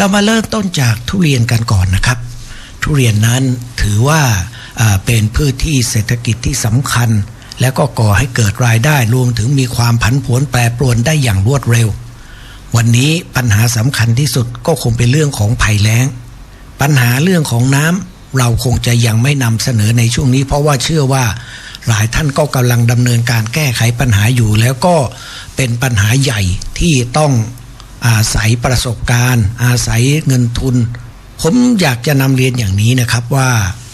เรามาเริ่มต้นจากทุเรียนกันก่อนนะครับ ทุเรียนนั้นถือว่าอ่าเป็นพืชที่เศรษฐกิจที่สำคัญ และก็ก่อให้เกิดรายได้รวมถึงมีความผันผวนแปรปรวนได้อย่างรวดเร็ว วันนี้ปัญหาสำคัญที่สุดก็คงเป็นเรื่องของภัยแล้ง ปัญหาเรื่องของน้ำเราคงจะยังไม่นำเสนอในช่วงนี้ เพราะว่าเชื่อว่าหลายท่านก็กำลังดำเนินการแก้ไขปัญหาอยู่ แล้วก็เป็นปัญหาใหญ่ที่ต้อง อาศัยประสบการณ์ อาศัยเงินทุน ผมอยากจะนำเรียนอย่างนี้นะครับว่า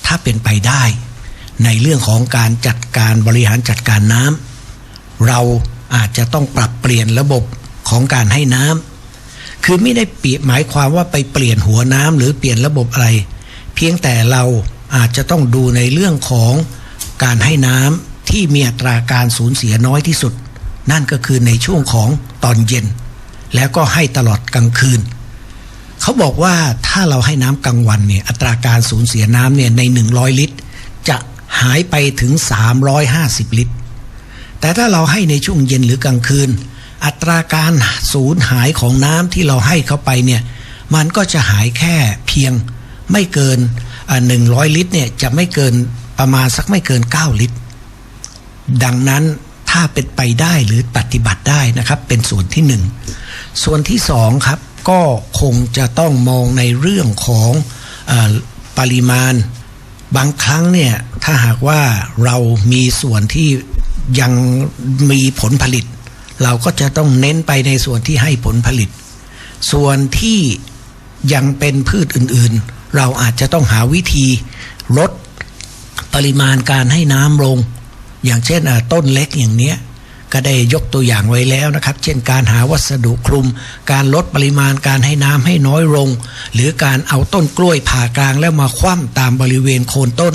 ถ้าเป็นไปได้ในเรื่องของการจัดการบริหารจัดการน้ำเราอาจจะต้องปรับเปลี่ยนระบบของการให้น้ำคือไม่ได้เปรียบหมายความว่าไปเปลี่ยนหัวน้ำหรือเปลี่ยนระบบอะไร เพียงแต่เราอาจจะต้องดูในเรื่องของการให้น้ำที่มีอัตราการสูญเสียน้อยที่สุด นั่นก็คือในช่วงของตอนเย็น แล้วก็ให้ตลอดกลางคืน เขาบอกว่าถ้าเราให้น้ำกลางวันเนี่ยอัตราการสูญเสียน้ำเนี่ยใน 100 ลิตร จะหายไปถึง 350 ลิตร แต่ถ้าเราให้ในช่วงเย็นหรือกลางคืน อัตราการสูญหายของน้ำที่เราให้เข้าไปเนี่ยมันก็จะหายแค่เพียงไม่เกินหนึ่งร้อยลิตรเนี่ยจะไม่เกินประมาณสักไม่เกิน 9 ลิตร ดังนั้นถ้าเป็นไปได้หรือปฏิบัติได้นะครับ เป็นส่วนที่หนึ่ง ส่วนที่สองครับก็คงจะต้องมองในเรื่องของอปริมาณ บางครั้งเนี่ยถ้าหากว่าเรามีส่วนที่ยังมีผลผลิต เราก็จะต้องเน้นไปในส่วนที่ให้ผลผลิต ส่วนที่ยังเป็นพืชอื่นๆ เราอาจจะต้องหาวิธีลดปริมาณการให้น้ำลง อย่างเช่นต้นเล็กอย่างเนี้ย ก็ได้ยกตัวอย่างไว้แล้วนะครับ เช่นการหาวัสดุคลุม การลดปริมาณการให้น้ำให้น้อยลง หรือการเอาต้นกล้วยผ่ากลางแล้วมาคว่ำตามบริเวณโคนต้น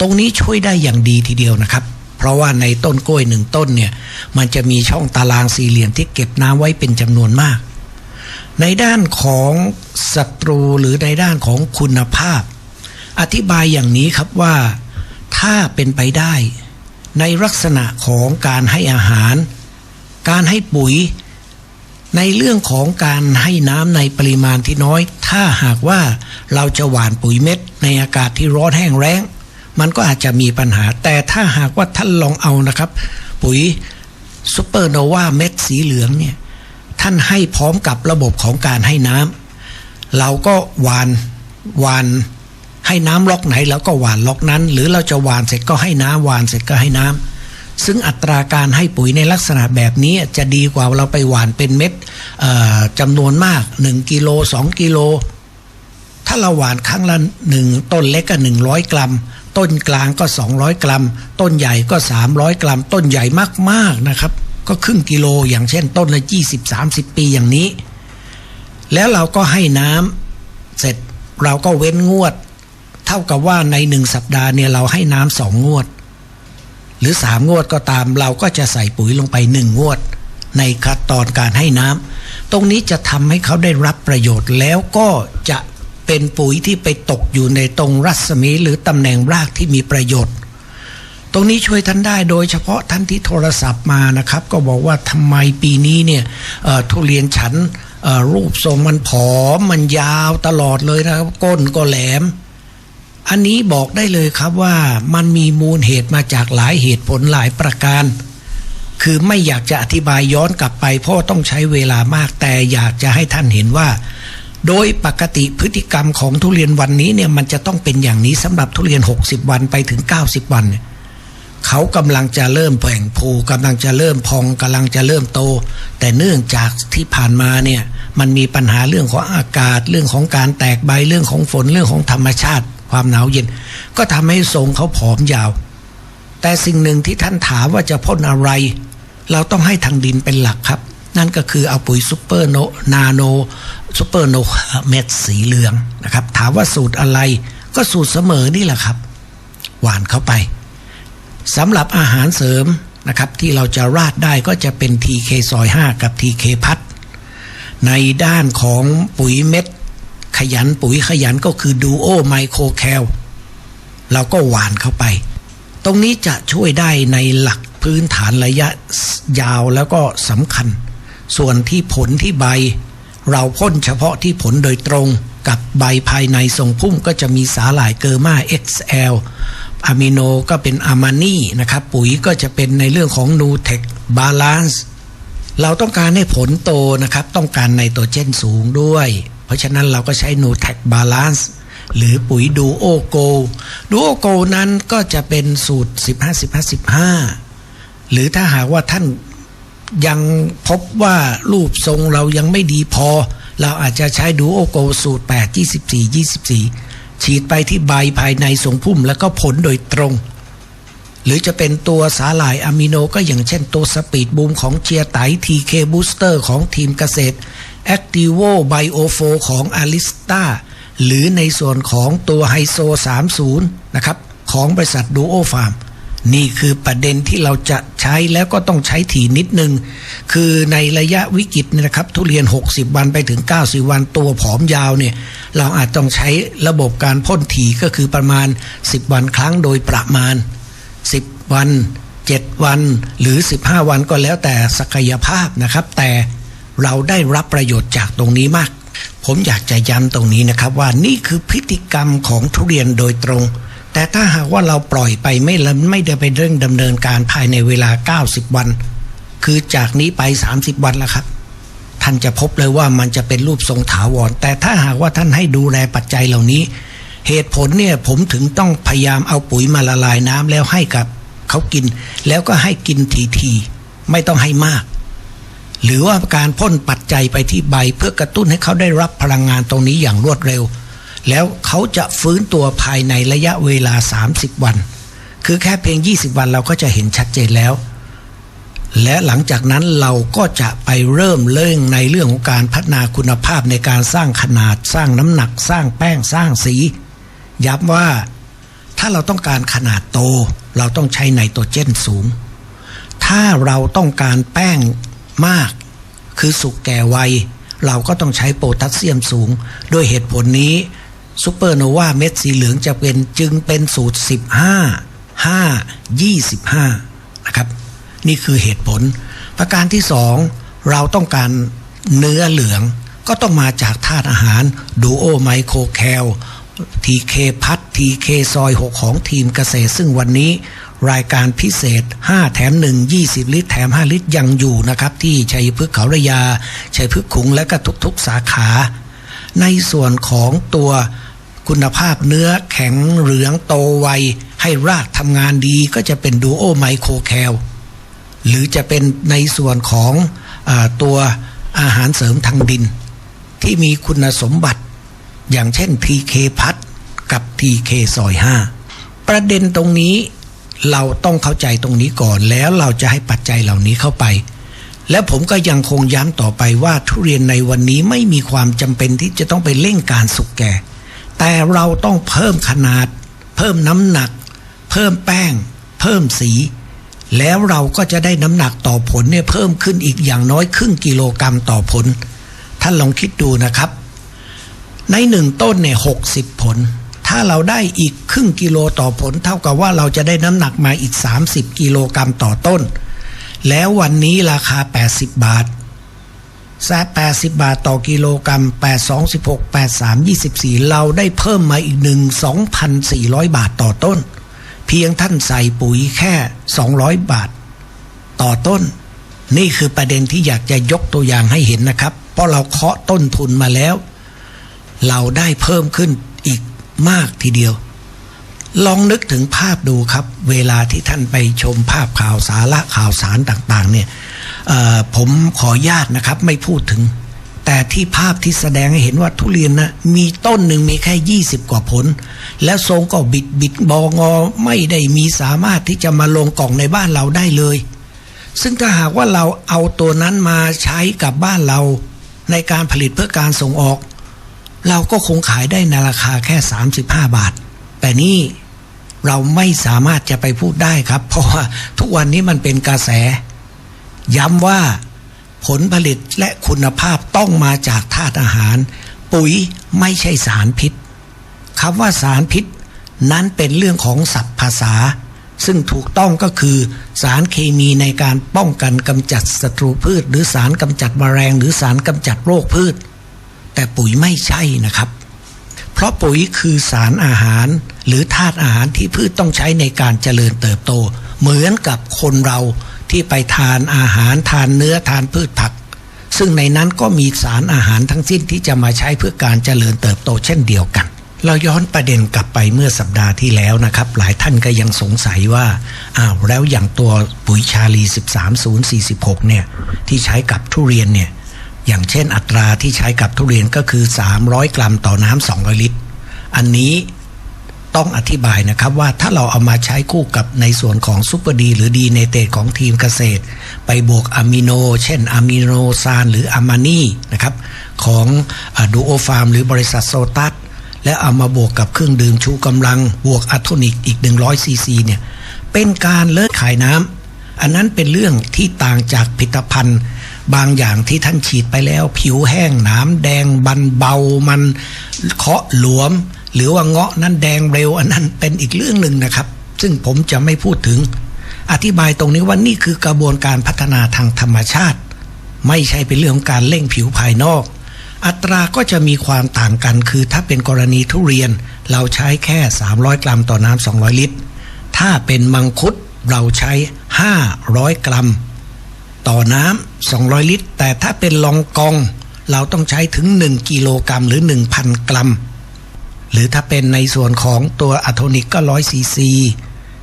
ตรงนี้ช่วยได้อย่างดีทีเดียวนะครับ เพราะว่าในต้นกล้วยหนึ่งต้นเนี่ยมันจะมีช่องตารางสี่เหลี่ยมที่เก็บน้ำไว้เป็นจำนวนมาก ในด้านของศัตรูหรือในด้านของคุณภาพ อธิบายอย่างนี้ครับว่าถ้าเป็นไปได้ ในลักษณะของการให้อาหาร การให้ปุ๋ย ในเรื่องของการให้น้ำในปริมาณที่น้อย ถ้าหากว่าเราจะหว่านปุ๋ยเม็ด ในอากาศที่ร้อนแห้งแล้ง มันก็อาจจะมีปัญหา แต่ถ้าหากว่าท่านลองเอานะครับ ปุ๋ยซูเปอร์โนวาเม็ดสีเหลืองเนี่ยท่านให้พร้อมกับระบบของการให้น้ำเราก็หวานหวาน ให้น้ำล็อกไหนแล้วก็หวานล็อกนั้น หรือเราจะหวานเสร็จก็ให้น้ำหวานเสร็จก็ให้น้ำซึ่งอัตราการให้ปุ๋ยในลักษณะแบบนี้จะดีกว่าเราไปหวานเป็นเม็ดจำนวนมาก 1กิโล2กิโลถ้าเราหวานครั้งละหนึ่งต้นเล็กก็ 100 กรัม ต้นกลางก็ 200 กรัม ต้นใหญ่ก็ 300 กรัม ต้นใหญ่มากๆนะครับ ก็ครึ่งกิโลอย่างเช่นต้นละ 20-30 ปีอย่างนี้ แล้วเราก็ให้น้ำเสร็จเราก็เว้นงวด เท่ากับว่าในหนึ่งสัปดาห์เนี่ยเราให้น้ำสองงวด หรือสามงวดก็ตามเราก็จะใส่ปุ๋ยลงไปหนึ่งงวด ในขั้นตอนการให้น้ำตรงนี้จะทำให้เขาได้รับประโยชน์แล้วก็จะเป็นปุ๋ยที่ไปตกอยู่ในตรงรัศมีหรือตำแหน่งรากที่มีประโยชน์ ตรงนี้ช่วยท่านได้โดยเฉพาะท่านที่โทรศัพท์มานะครับ ก็บอกว่าทำไมปีนี้เนี่ยทุเรียนฉันรูปทรงมันผอมมันยาวตลอดเลยนะครับ ก้นก็แหลม อันนี้บอกได้เลยครับว่ามันมีมูลเหตุมาจากหลายเหตุผลหลายประการ คือไม่อยากจะอธิบายย้อนกลับไป เพราะต้องใช้เวลามากแต่อยากจะให้ท่านเห็นว่า โดยปกติพฤติกรรมของทุเรียนวันนี้เนี่ยมันจะต้องเป็นอย่างนี้สำหรับทุเรียน 60 วันไปถึง 90 วันเนี่ยเขากำลังจะเริ่มแผงภูกำลังจะเริ่มพองกำลังจะเริ่มโต แต่เนื่องจากที่ผ่านมาเนี่ยมันมีปัญหาเรื่องของอากาศเรื่องของการแตกใบเรื่องของฝนเรื่องของธรรมชาติ ความหนาวเย็น ก็ทำให้ทรงเขาผอมยาว แต่สิ่งหนึ่งที่ท่านถามว่าจะพ่นอะไร เราต้องให้ทางดินเป็นหลักครับ นั่นก็คือเอาปุ๋ยซูเปอร์โนนาโนซูเปอร์โนเม็ดสีเหลืองนะครับ ถามว่าสูตรอะไรก็สูตรเสมอนี่แหละครับ หวานเข้าไปสำหรับอาหารเสริมนะครับที่เราจะราดได้ก็จะเป็น TK ซอย5กับ TK พัดในด้านของปุ๋ยเม็ด ขยันปุ๋ยขยันก็คือดูโอไมโครแคลเราก็หวานเข้าไป ตรงนี้จะช่วยได้ในหลักพื้นฐานระยะยาวแล้วก็สำคัญ ส่วนที่ผลที่ใบ เราพ่นเฉพาะที่ผลโดยตรงกับใบภายในทรงพุ่มก็จะมีสาหร่ายเกอร์มา XL อะมิโนก็เป็นอามานี่นะครับ ปุ๋ยก็จะเป็นในเรื่องของนูเทคบาลานซ์เราต้องการให้ผลโตนะครับ ต้องการไนโตรเจนสูงด้วย เพราะฉะนั้นเราก็ใช้นูเทคบาลานซ์หรือปุ๋ยดูโอโกดูโอโกนั้นก็จะเป็นสูตร 15 15 15 หรือถ้าหากว่าท่านยังพบว่ารูปทรงเรายังไม่ดีพอ เราอาจจะใช้ดูโอโกสูตร 8 24 24 ฉีดไปที่ใบภายในทรงพุ่มแล้วก็ผลโดยตรง หรือจะเป็นตัวสาหร่ายอะมิโนก็อย่างเช่นตัวสปีดบูมของเชียไตทีเคบูสเตอร์ของทีมเกษตร Activo Bio 4ของอลิสตาหรือในส่วนของตัวไฮโซ 30 นะครับ ของบริษัทดูโอฟาร์มนี่คือประเด็นที่เราจะใช้แล้วก็ต้องใช้ถี่นิดนึง คือในระยะวิกฤตเนี่ยนะครับ ทุเรียน 60 วันไปถึง 90 วันตัวผอมยาวเนี่ย เราอาจต้องใช้ระบบการพ่นถี่ก็คือประมาณ 10 วันครั้งโดยประมาณ 10 วัน 7 วัน หรือ 15 วันก็แล้วแต่ศักยภาพนะครับ แต่ เราได้รับประโยชน์จากตรงนี้มาก ผมอยากจะย้ำตรงนี้นะครับว่านี่คือพฤติกรรมของทุเรียนโดยตรง แต่ถ้าหากว่าเราปล่อยไปไม่ไม่ได้ไปเร่งดำเนินการภายในเวลา 90 วัน คือจากนี้ไป 30 วันแล้วครับท่านจะพบเลยว่ามันจะเป็นรูปทรงถาวร แต่ถ้าหากว่าท่านให้ดูแลปัจจัยเหล่านี้ เหตุผลเนี่ยผมถึงต้องพยายามเอาปุ๋ยมาละลายน้ำแล้วให้กับเขากิน แล้วก็ให้กินทีๆไม่ต้องให้มาก หรือว่าการพ่นปัจจัยไปที่ใบ เพื่อกระตุ้นให้เขาได้รับพลังงานตรงนี้อย่างรวดเร็ว แล้วเขาจะฟื้นตัวภายในระยะเวลา 30 วัน คือแค่เพียง 20 วันเราก็จะเห็นชัดเจนแล้ว และหลังจากนั้นเราก็จะไปเริ่มเรื่องในเรื่องของการพัฒนาคุณภาพในการสร้างขนาดสร้างน้ำหนักสร้างแป้งสร้างสีย้ำว่าถ้าเราต้องการขนาดโต เราต้องใช้ไนโตรเจนสูง ถ้าเราต้องการแป้ง มาก คือสุกแก่ไวเราก็ต้องใช้โพแทสเซียมสูง ด้วยเหตุผลนี้ซูเปอร์โนวาเม็ดสีเหลืองจะเป็นจึงเป็นสูตร 15 5 25 นะครับ นี่คือเหตุผล ประการที่สองเราต้องการเนื้อเหลืองก็ต้องมาจากธาตุอาหารดูโอไมโครแคลทีเคพัททีเคซอย6ของทีมเกษตร ซึ่งวันนี้ รายการพิเศษ 5 แถม 1 20 ลิตร แถม 5 ลิตรยังอยู่นะครับที่ชัยพฤกษ์เขาระยา ชัยพฤกษ์ขุงและก็ทุกๆสาขา ในส่วนของตัวคุณภาพเนื้อแข็งเหลืองโตไว ให้รากทำงานดีก็จะเป็นดูโอไมโครแคลหรือจะเป็นในส่วนของอตัวอาหารเสริมทางดิน ที่มีคุณสมบัติ อย่างเช่น TK พัดกับ TK ซอย 5 ประเด็นตรงนี้ เราต้องเข้าใจตรงนี้ก่อนแล้วเราจะให้ปัจจัยเหล่านี้เข้าไป และผมก็ยังคงย้ำต่อไปว่าทุเรียนในวันนี้ไม่มีความจำเป็นที่จะต้องไปเร่งการสุกแก่ แต่เราต้องเพิ่มขนาด เพิ่มน้ำหนัก เพิ่มแป้ง เพิ่มสี แล้วเราก็จะได้น้ำหนักต่อผลเนี่ยเพิ่มขึ้นอีกอย่างน้อยครึ่งกิโลกรรัมต่อผลท่านลองคิดดูนะครับ ในหนึ่งต้นเนี่ยหกสิบผล ถ้าเราได้อีกครึ่งกิโลต่อผล เท่ากับว่าเราจะได้น้ำหนักมาอีก 30 กิโลกรรัมต่อต้น แล้ววันนี้ราคา 80 บาทแซ่80 บาทต่อกิโลกรรัม8 2 16 8 3 24 เราได้เพิ่มมาอีกหนึ่ง2,400 บาทต่อต้น เพียงท่านใส่ปุ๋ยแค่ 200 บาท ต่อต้น นี่คือประเด็นที่อยากจะยกตัวอย่างให้เห็นนะครับ เพราะเราเคาะต้นทุนมาแล้ว เราได้เพิ่มขึ้นอีก มากทีเดียว ลองนึกถึงภาพดูครับ เวลาที่ท่านไปชมภาพข่าวสาระข่าวสารต่างๆ เนี่ยผมขอญาตนะครับไม่พูดถึง แต่ที่ภาพที่แสดงให้เห็นว่าทุเรียนนะมีต้นหนึ่งมีแค่ 20 กว่าผล แล้วทรงก็บิดบิดบองอไม่ได้มีสามารถที่จะมาลงกล่องในบ้านเราได้เลย ซึ่งถ้าหากว่าเราเอาตัวนั้นมาใช้กับบ้านเราในการผลิตเพื่อการส่งออก เราก็คงขายได้ในราคาแค่ 35 บาท แต่นี่เราไม่สามารถจะไปพูดได้ครับ เพราะว่าทุกวันนี้มันเป็นกระแส ย้ำว่าผลผลิตและคุณภาพต้องมาจากธาตุอาหาร ปุ๋ยไม่ใช่สารพิษคำว่าสารพิษ นั้นเป็นเรื่องของศัพท์ภาษา ซึ่งถูกต้องก็คือ สารเคมีในการป้องกันกำจัดศัตรูพืช หรือสารกำจัดแมลงหรือสารกำจัดโรคพืช แต่ปุ๋ยไม่ใช่นะครับ เพราะปุ๋ยคือสารอาหารหรือธาตุอาหารที่พืชต้องใช้ในการเจริญเติบโต เหมือนกับคนเราที่ไปทานอาหารทานเนื้อทานพืชผัก ซึ่งในนั้นก็มีสารอาหารทั้งสิ้นที่จะมาใช้เพื่อการเจริญเติบโตเช่นเดียวกัน เราย้อนประเด็นกลับไปเมื่อสัปดาห์ที่แล้วนะครับ หลายท่านก็ยังสงสัยว่าอ้าวแล้วอย่างตัวปุ๋ยชาลี 13046 เนี่ยที่ใช้กับทุเรียนเนี่ย อย่างเช่นอัตราที่ใช้กับทุเรียนก็คือ 300 กรัมต่อน้ำ200 ลิตร อันนี้ต้องอธิบายนะครับว่าถ้าเราเอามาใช้คู่กับในส่วนของซูเปอร์ดีหรือดีเนเตตของทีมเกษตร ไปบวกอะมิโน เช่นอะมิโนซานหรืออะมานีนะครับของดูโอฟาร์มหรือบริษัทโซตัสและเอามาบวกกับเครื่องดื่มชูกำลัง บวกอะโทนิกอีก 100ซีซีเนี่ยเป็นการเลิศขายน้ำอันนั้นเป็นเรื่องที่ต่างจากผลิตภัณฑ์ บางอย่างที่ท่านฉีดไปแล้ว ผิวแห้งหนามแดงบันเบามันเคาะหลวม หรือว่าเงาะนั้นแดงเร็วอันนั้นเป็นอีกเรื่องหนึ่งนะครับ ซึ่งผมจะไม่พูดถึง อธิบายตรงนี้ว่านี่คือกระบวนการพัฒนาทางธรรมชาติ ไม่ใช่เป็นเรื่องของการเร่งผิวภายนอก อัตราก็จะมีความต่างกัน คือถ้าเป็นกรณีทุเรียน เราใช้แค่ 300 กรัมต่อน้ำ200 ลิตร ถ้าเป็นมังคุดเราใช้ 500 กรัม ต่อน้ำ200 ลิตร แต่ถ้าเป็นลองกอง เราต้องใช้ถึง 1 กิโลกรัมหรือ 1,000 กรัม หรือถ้าเป็นในส่วนของตัวอะโทนิกก็100ซีซี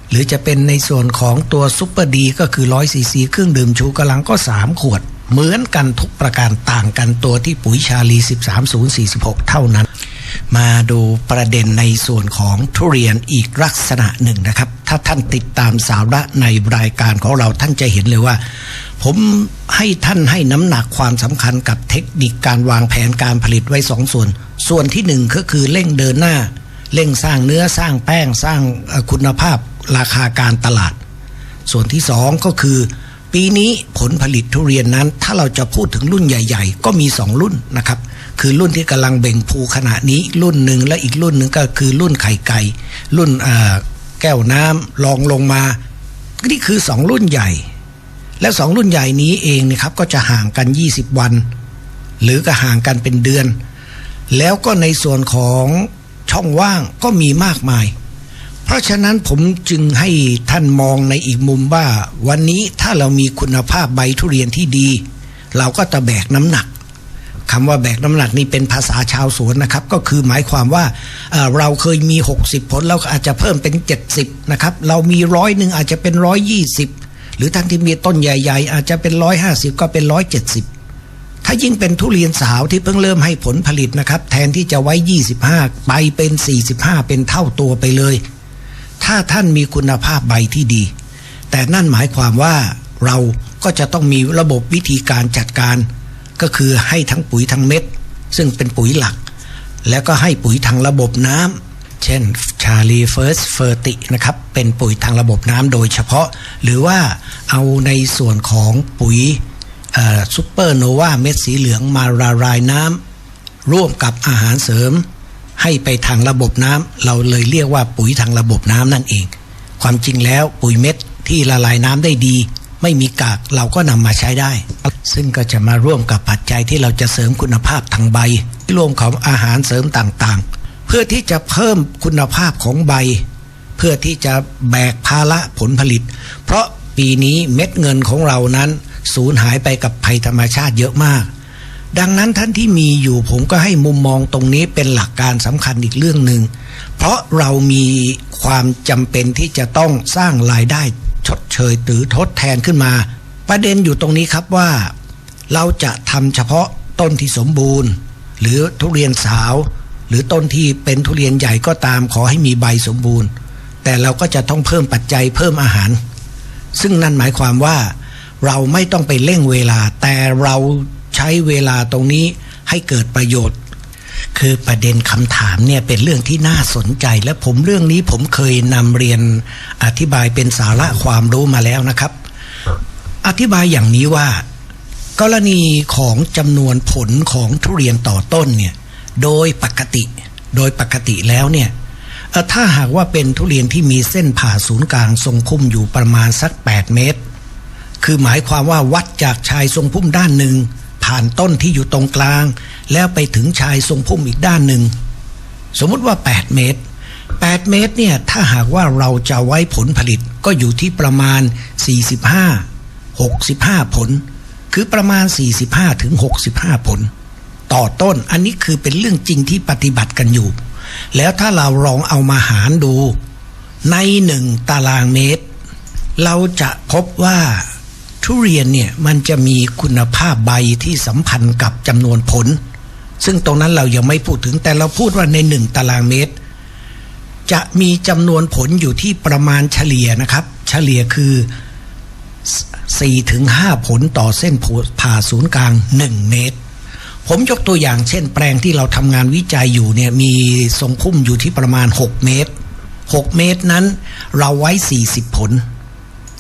หรือจะเป็นในส่วนของตัวซุปเปอร์ดีก็คือ100ซีซีเครื่องดื่มชูกำลังก็ 3 ขวด เหมือนกันทุกประการต่างกันตัวที่ปุ๋ยชาลี 13046 เท่านั้น มาดูประเด็นในส่วนของทุเรียนอีกลักษณะหนึ่งนะครับ ถ้าท่านติดตามสาระในรายการของเราท่านจะเห็นเลยว่า ผมให้ท่านให้น้ำหนักความสำคัญกับเทคนิคการวางแผนการผลิตไว้สองส่วน ส่วนที่หนึ่งก็คือเร่งเดินหน้า เร่งสร้างเนื้อสร้างแป้งสร้างคุณภาพราคาการตลาด ส่วนที่สองก็คือปีนี้ผลผลิตทุเรียนนั้น ถ้าเราจะพูดถึงรุ่นใหญ่ ๆ ก็มีสองรุ่นนะครับ คือรุ่นที่กำลังเบ่งภูขณะนี้รุ่นหนึ่งและอีกรุ่นหนึ่งก็คือรุ่นไข่ไก่ รุ่นแก้วน้ำลองลงมา นี่คือสองรุ่นใหญ่ และสองรุ่นใหญ่นี้เองนะครับก็จะห่างกัน 20 วัน หรือก็ห่างกันเป็นเดือน แล้วก็ในส่วนของช่องว่างก็มีมากมาย เพราะฉะนั้นผมจึงให้ท่านมองในอีกมุมว่า วันนี้ถ้าเรามีคุณภาพใบทุเรียนที่ดี เราก็จะแบกน้ำหนัก คำว่าแบกน้ำหนักนี่เป็นภาษาชาวสวนนะครับ ก็คือหมายความว่าเราเคยมี 60 ผลแล้วอาจจะเพิ่มเป็น 70 นะครับ เรามีร้อยหนึ่งอาจจะเป็นร้อยยี่สิบหรือท่านที่มีต้นใหญ่ ๆ อาจจะเป็นร้อยห้าสิบก็เป็นร้อยเจ็ดสิบถ้ายิ่งเป็นทุเรียนสาวที่เพิ่งเริ่มให้ผลผลิตนะครับ แทนที่จะไว้ 25 ไปเป็น 45 เป็นเท่าตัวไปเลย ถ้าท่านมีคุณภาพใบที่ดี แต่นั่นหมายความว่าเราก็จะต้องมีระบบวิธีการจัดการ ก็คือให้ทั้งปุ๋ยทั้งเม็ด ซึ่งเป็นปุ๋ยหลัก แล้วก็ให้ปุ๋ยทางระบบน้ำเช่นชาลีเฟิร์สเฟอร์ตินะครับเป็นปุ๋ยทางระบบน้ำโดยเฉพาะ หรือว่าเอาในส่วนของปุ๋ยซูเปอร์โนวาเม็ดสีเหลืองมาละลายน้ำร่วมกับอาหารเสริม ให้ไปทางระบบน้ำเราเลยเรียกว่าปุ๋ยทางระบบน้ำนั่นเอง ความจริงแล้วปุ๋ยเม็ดที่ละลายน้ำได้ดี ไม่มีกากเราก็นำมาใช้ได้ ซึ่งก็จะมาร่วมกับปัจจัยที่เราจะเสริมคุณภาพทางใบรวมของอาหารเสริมต่างๆ เพื่อที่จะเพิ่มคุณภาพของใบ เพื่อที่จะแบกภาระผลผลิต เพราะปีนี้เม็ดเงินของเรานั้น สูญหายไปกับภัยธรรมชาติเยอะมาก ดังนั้นท่านที่มีอยู่ผมก็ให้มุมมองตรงนี้เป็นหลักการสำคัญอีกเรื่องหนึ่งเพราะเรามีความจำเป็นที่จะต้องสร้างรายได้ ชดเชยหรือทดแทนขึ้นมา ประเด็นอยู่ตรงนี้ครับว่า เราจะทำเฉพาะต้นที่สมบูรณ์ หรือทุเรียนสาว หรือต้นที่เป็นทุเรียนใหญ่ก็ตามขอให้มีใบสมบูรณ์ แต่เราก็จะต้องเพิ่มปัจจัยเพิ่มอาหาร ซึ่งนั่นหมายความว่าเราไม่ต้องไปเร่งเวลา แต่เราใช้เวลาตรงนี้ให้เกิดประโยชน์ คือประเด็นคำถามเนี่ยเป็นเรื่องที่น่าสนใจ และผมเรื่องนี้ผมเคยนำเรียนอธิบายเป็นสาระความรู้มาแล้วนะครับ อธิบายอย่างนี้ว่า กรณีของจำนวนผลของทุเรียนต่อต้นเนี่ยโดยปกติ โดยปกติแล้วเนี่ยถ้าหากว่าเป็นทุเรียนที่มีเส้นผ่าศูนย์กลางทรงคุ้มอยู่ประมาณสัก 8 เมตร คือหมายความว่าวัดจากชายทรงพุ่มด้านหนึ่ง ผ่านต้นที่อยู่ตรงกลาง แล้วไปถึงชายทรงพุ่มอีกด้านหนึ่ง สมมติว่า 8 เมตร 8 เมตรเนี่ยถ้าหากว่าเราจะไว้ผลผลิตก็อยู่ที่ประมาณ 45 65 ผล คือประมาณ 45ถึง65 ผล ต่อต้นอันนี้คือเป็นเรื่องจริงที่ปฏิบัติกันอยู่ แล้วถ้าเราลองเอามาหารดู ในหนึ่งตารางเมตร เราจะพบว่า ทุเรียนเนี่ยมันจะมีคุณภาพใบที่สัมพันธ์กับจำนวนผล ซึ่งตรงนั้นเรายังไม่พูดถึงแต่เราพูดว่าในหนึ่งตารางเมตร จะมีจำนวนผลอยู่ที่ประมาณเฉลี่ยนะครับ เฉลี่ยคือ4ถึงผลต่อเส้นผ่าศูนย์กลาง 1 เมตร ผมยกตัวอย่างเช่น แปลงที่เราทำงานวิจัยอยู่เนี่ยมีทรงพุ่มอยู่ที่ประมาณ 6 เมตร 6 เมตรนั้นเราไว้ 40 ผล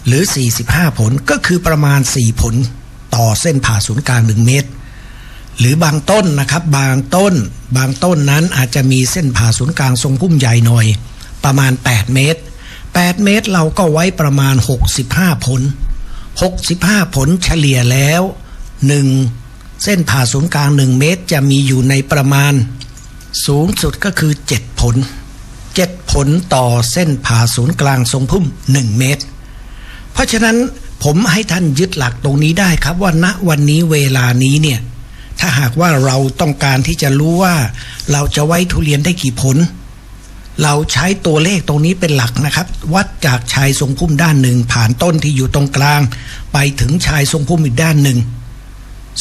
หรือ 45 ผลก็คือประมาณ 4 ผลต่อเส้นผ่าศูนย์กลาง 1 เมตร หรือบางต้นนะครับ บางต้น บางต้นนั้นอาจจะมีเส้นผ่าศูนย์กลางทรงพุ่มใหญ่หน่อย ประมาณ 8 เมตร 8 เมตรเราก็ไว้ประมาณ 65 ผล 65 ผลเฉลี่ยแล้ว 1 เส้นผ่าศูนย์กลาง 1 เมตร จะมีอยู่ในประมาณสูงสุดก็คือ 7 ผล 7 ผลต่อเส้นผ่าศูนย์กลางทรงพุ่ม 1 เมตร เพราะฉะนั้นผมให้ท่านยึดหลักตรงนี้ได้ครับ ว่าณวันนี้เวลานี้เนี่ย ถ้าหากว่าเราต้องการที่จะรู้ว่า เราจะไว้ทุเรียนได้กี่ผล เราใช้ตัวเลขตรงนี้เป็นหลักนะครับ วัดจากชายทรงพุ่มด้านหนึ่ง ผ่านต้นที่อยู่ตรงกลาง ไปถึงชายทรงพุ่มอีกด้านหนึ่ง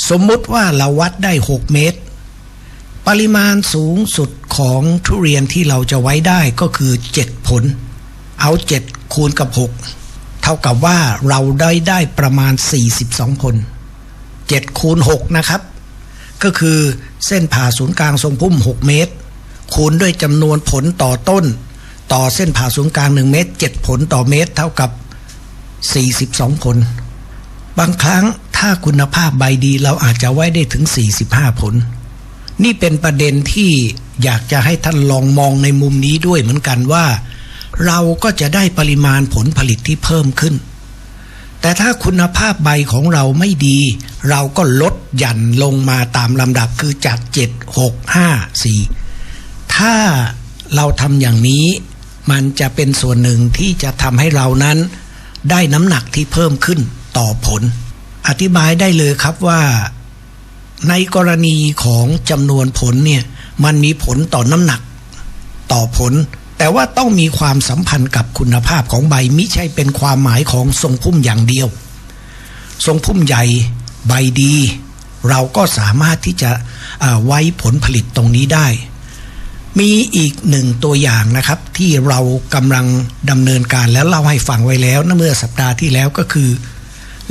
สมมุติว่าเราวัดได้ 6 เมตร ปริมาณสูงสุดของทุเรียนที่เราจะไว้ได้ก็คือ 7 ผล เอา 7 คูณกับ 6 เท่ากับว่าเราได้ได้ประมาณ 42ผล7คูณ6นะครับ ก็คือเส้นผ่าศูนย์กลางทรงพุ่ม 6 เมตร คูณด้วยจำนวนผลต่อต้น ต่อเส้นผ่าศูนย์กลาง 1 เมตร 7 ผลต่อเมตร เท่ากับ 42 ผล บางครั้งถ้าคุณภาพใบดีเราอาจจะไว้ได้ถึง 45 ผล นี่เป็นประเด็นที่อยากจะให้ท่านลองมองในมุมนี้ด้วยเหมือนกันว่า เราก็จะได้ปริมาณผลผลิตที่เพิ่มขึ้น แต่ถ้าคุณภาพใบของเราไม่ดี เราก็ลดหย่นลงมาตามลำดับคือจาก 7 6 5 4 ถ้าเราทำอย่างนี้ มันจะเป็นส่วนหนึ่งที่จะทำให้เรานั้น ได้น้ำหนักที่เพิ่มขึ้นต่อผล อธิบายได้เลยครับว่า ในกรณีของจำนวนผลเนี่ยมันมีผลต่อน้ำหนัก ต่อผล แต่ว่าต้องมีความสัมพันธ์กับคุณภาพของใบมิใช่เป็นความหมายของทรงพุ่มอย่างเดียว ทรงพุ่มใหญ่ใบดี เราก็สามารถที่จะไว้ผลผลิตตรงนี้ได้ มีอีกหนึ่งตัวอย่างนะครับ ที่เรากำลังดำเนินการแล้วเล่าให้ฟังไว้แล้วนะเมื่อสัปดาห์ที่แล้วก็คือ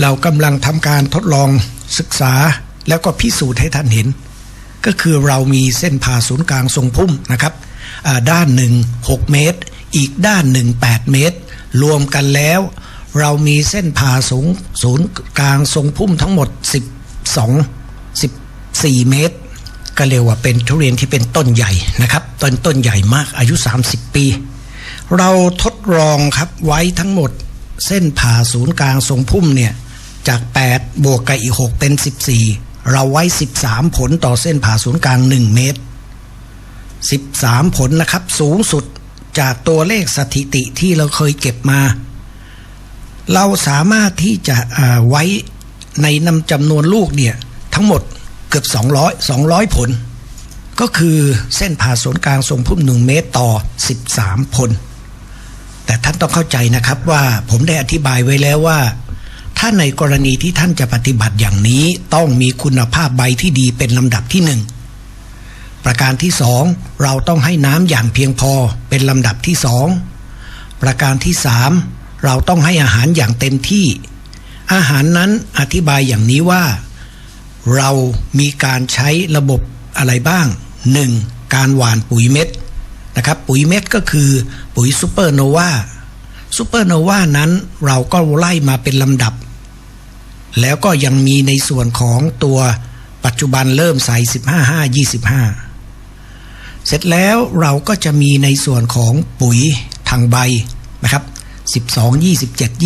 เรากำลังทำการทดลองศึกษาแล้วก็พิสูจน์ให้ท่านเห็น ก็คือเรามีเส้นผ่าศูนย์กลางทรงพุ่มนะครับ ด้านหนึ่ง 6 เมตร อีกด้านหนึ่ง 8 เมตร รวมกันแล้ว เรามีเส้นผ่าสูงศูนย์กลางทรงพุ่มทั้งหมด 12 14 เมตร ก็เรียกว่าเป็นทุเรียนที่เป็นต้นใหญ่นะครับต้นต้นใหญ่มากอายุ 30 ปี เราทดลองครับไว้ทั้งหมดเส้นผ่าศูนย์กลางทรงพุ่มเนี่ยจาก 8 บวกกับอีก 6 เป็น 14 เราไว้ 13 ผลต่อเส้นผ่าศูนย์กลาง 1 เมตร 13 ผลนะครับ สูงสุดจากตัวเลขสถิติที่เราเคยเก็บมา เราสามารถที่จะไว้ในนำจำนวนลูกเนี่ยทั้งหมดเกือบ 200 200 ผล ก็คือเส้นผ่าศูนย์กลางทรงพุ่ม1เมตรต่อ 13 ผล แต่ท่านต้องเข้าใจนะครับว่าผมได้อธิบายไว้แล้วว่า ถ้าในกรณีที่ท่านจะปฏิบัติอย่างนี้ต้องมีคุณภาพใบที่ดีเป็นลำดับที่หนึ่ง ประการที่สองเราต้องให้น้ำอย่างเพียงพอเป็นลำดับที่สองประการที่สามเราต้องให้อาหารอย่างเต็มที่ อาหารนั้นอธิบายอย่างนี้ว่า เรามีการใช้ระบบอะไรบ้าง 1. การหว่านปุ๋ยเม็ดนะครับปุ๋ยเม็ดก็คือปุ๋ยซูเปอร์โนวาซูเปอร์โนวานั้นเราก็ไล่มาเป็นลำดับ แล้วก็ยังมีในส่วนของตัวปัจจุบันเริ่มใส่ 15 5 25 เสร็จแล้วเราก็จะมีในส่วนของปุ๋ยทางใบนะครับ 12 27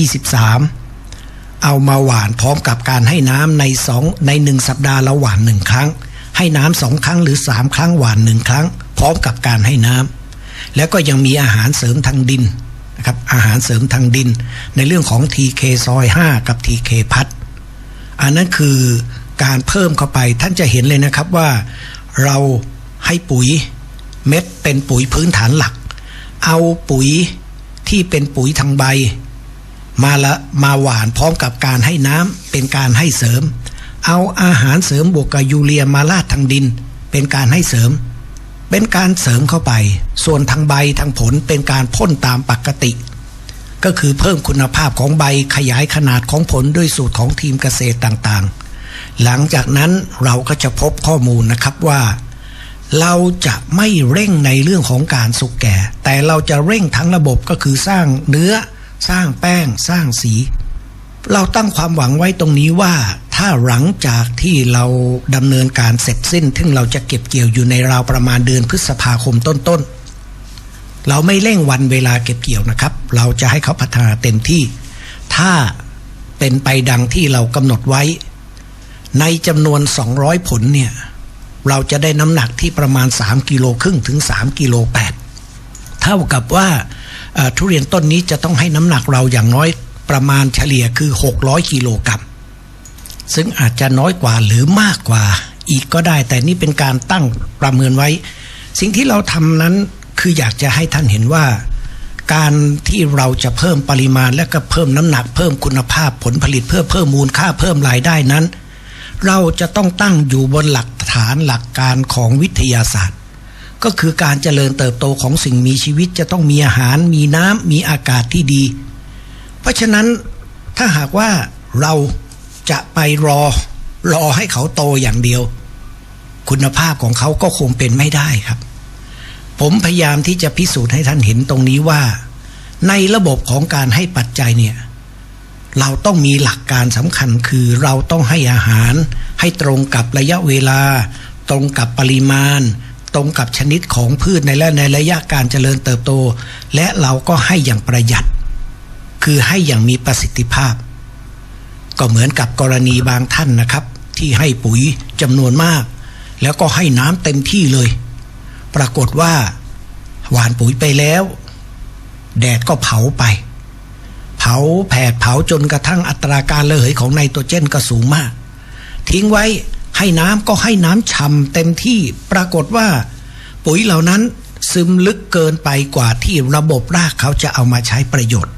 23 เอามาหว่านพร้อมกับการให้น้ำในสองในหนึ่งสัปดาห์ละหว่านหนึ่งครั้ง ให้น้ำสองครั้งหรือสามครั้งหว่านหนึ่งครั้ง พร้อมกับการให้น้ำแล้วก็ยังมีอาหารเสริมทางดินนะครับอาหารเสริมทางดิน ในเรื่องของ TK ซอย 5 กับ TK พัดอันนั้นคือการเพิ่มเข้าไปท่านจะเห็นเลยนะครับว่าเราให้ปุ๋ย เม็ดเป็นปุ๋ยพื้นฐานหลัก เอาปุ๋ยที่เป็นปุ๋ยทางใบ มาละมาหวานพร้อมกับการให้น้ำเป็นการให้เสริม เอาอาหารเสริมบวกกับยูเรียมาลาดทางดิน เป็นการให้เสริม เป็นการเสริมเข้าไป ส่วนทางใบทางผลเป็นการพ่นตามปกติ ก็คือเพิ่มคุณภาพของใบขยายขนาดของผลด้วยสูตรของทีมเกษตรต่างๆ หลังจากนั้นเราก็จะพบข้อมูลนะครับว่า เราจะไม่เร่งในเรื่องของการสุกแก่ แต่เราจะเร่งทั้งระบบก็คือสร้างเนื้อ สร้างแป้ง สร้างสี เราตั้งความหวังไว้ตรงนี้ว่า ถ้าหลังจากที่เราดำเนินการเสร็จสิ้นซึ่งเราจะเก็บเกี่ยวอยู่ในราวประมาณเดือนพฤษภาคมต้นๆเราไม่เร่งวันเวลาเก็บเกี่ยวนะครับ เราจะให้เขาพัฒนาเต็มที่ ถ้าเป็นไปดังที่เรากำหนดไว้ ในจำนวน 200 ผลเนี่ย เราจะได้น้ำหนักที่ประมาณ 3กิโลครึ่งถึง3กิโล8เท่ากับว่าทุเรียนต้นนี้จะต้องให้น้ำหนักเราอย่างน้อยประมาณเฉลี่ยคือ 600กิโลกรัมซึ่งอาจจะน้อยกว่าหรือมากกว่าอีกก็ได้ แต่นี่เป็นการตั้งประเมินไว้ สิ่งที่เราทำนั้นคืออยากจะให้ท่านเห็นว่า การที่เราจะเพิ่มปริมาณและก็เพิ่มน้ำหนักเพิ่มคุณภาพผลผลิตเพื่อเพิ่มมูลค่าเพิ่มรายได้นั้น เราจะต้องตั้งอยู่บนหลักฐานหลักการของวิทยาศาสตร์ ก็คือการเจริญเติบโตของสิ่งมีชีวิตจะต้องมีอาหาร มีน้ำมีอากาศที่ดี เพราะฉะนั้นถ้าหากว่าเราจะไปรอรอให้เขาโตอย่างเดียว คุณภาพของเขาก็คงเป็นไม่ได้ครับ ผมพยายามที่จะพิสูจน์ให้ท่านเห็นตรงนี้ว่า ในระบบของการให้ปัจจัยเนี่ย เราต้องมีหลักการสำคัญคือเราต้องให้อาหาร ให้ตรงกับระยะเวลา ตรงกับปริมาณ ตรงกับชนิดของพืชในและในระยะการเจริญเติบโต และเราก็ให้อย่างประหยัด คือให้อย่างมีประสิทธิภาพ ก็เหมือนกับกรณีบางท่านนะครับ ที่ให้ปุ๋ยจำนวนมาก แล้วก็ให้น้ำเต็มที่เลย ปรากฏว่า หวานปุ๋ยไปแล้ว แดดก็เผาไปาแผดเผาจนกระทั่งอัตราการระเหยของไนโตรเจนก็สูงมาก ทิ้งไว้ให้น้ำก็ให้น้ำฉ่ำเต็มที่ปรากฏว่า ปุ๋ยเหล่านั้นซึมลึกเกินไปกว่าที่ระบบรากเขาจะเอามาใช้ประโยชน์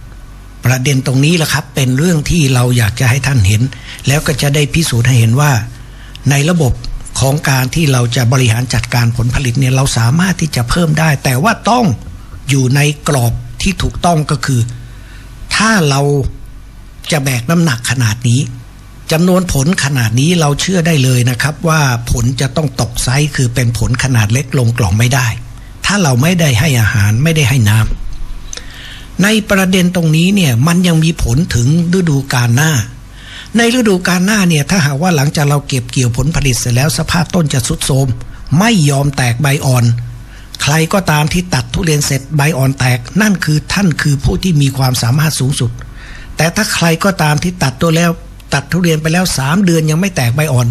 ประเด็นตรงนี้แหละครับ เป็นเรื่องที่เราอยากจะให้ท่านเห็น แล้วก็จะได้พิสูจน์ให้เห็นว่า ในระบบของการที่เราจะบริหารจัดการผลผลิตเนี่ยเราสามารถที่จะเพิ่มได้ แต่ว่าต้องอยู่ในกรอบที่ถูกต้องก็คือ ถ้าเราจะแบกน้ำหนักขนาดนี้จำนวนผลขนาดนี้เราเชื่อได้เลยนะครับ ว่าผลจะต้องตกไซส์คือเป็นผลขนาดเล็กลงกล่องไม่ได้ ถ้าเราไม่ได้ให้อาหารไม่ได้ให้น้ำในประเด็นตรงนี้เนี่ยมันยังมีผลถึงฤดูกาลหน้า ในฤดูกาลหน้าเนี่ยถ้าหากว่าหลังจากเราเก็บเกี่ยวผลผลิตเสร็จแล้วสภาพต้นจะสุดโทรมไม่ยอมแตกใบอ่อน ใครก็ตามที่ตัดทุเรียนเสร็จใบอ่อนแตก นั่นคือท่านคือผู้ที่มีความสามารถสูงสุด แต่ถ้าใครก็ตามที่ตัดตัวแล้ว ตัดทุเรียนไปแล้วสามเดือนยังไม่แตกใบอ่อน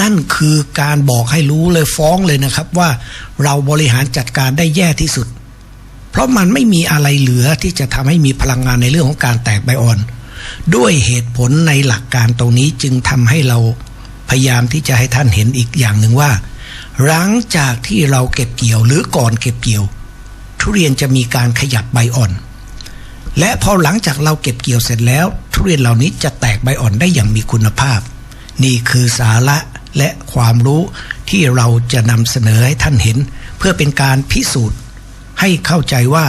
นั่นคือการบอกให้รู้เลยฟ้องเลยนะครับว่าเราบริหารจัดการได้แย่ที่สุด เพราะมันไม่มีอะไรเหลือที่จะทำให้มีพลังงานในเรื่องของการแตกใบอ่อน ด้วยเหตุผลในหลักการตรงนี้จึงทำให้เราพยายามที่จะให้ท่านเห็นอีกอย่างหนึ่งว่า หลังจากที่เราเก็บเกี่ยวหรือก่อนเก็บเกี่ยว ทุเรียนจะมีการขยับใบอ่อน และพอหลังจากเราเก็บเกี่ยวเสร็จแล้ว ทุเรียนเหล่านี้จะแตกใบอ่อนได้อย่างมีคุณภาพ นี่คือสาระและความรู้ที่เราจะนำเสนอให้ท่านเห็น เพื่อเป็นการพิสูจน์ ให้เข้าใจว่า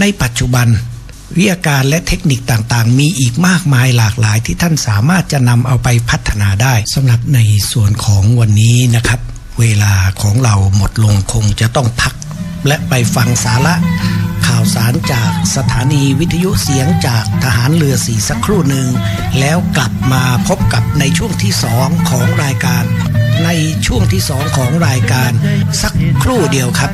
ในปัจจุบันวิทยาการและเทคนิคต่างๆ มีอีกมากมายหลากหลายที่ท่านสามารถจะนำเอาไปพัฒนาได้สำหรับในส่วนของวันนี้นะครับ เวลาของเราหมดลงคงจะต้องพัก และไปฟังสาระ ข่าวสารจากสถานีวิทยุเสียงจากทหารเรือสีสักครู่หนึ่ง แล้วกลับมาพบกับในช่วงที่สองของรายการ ในช่วงที่สองของรายการสักครู่เดียวครับ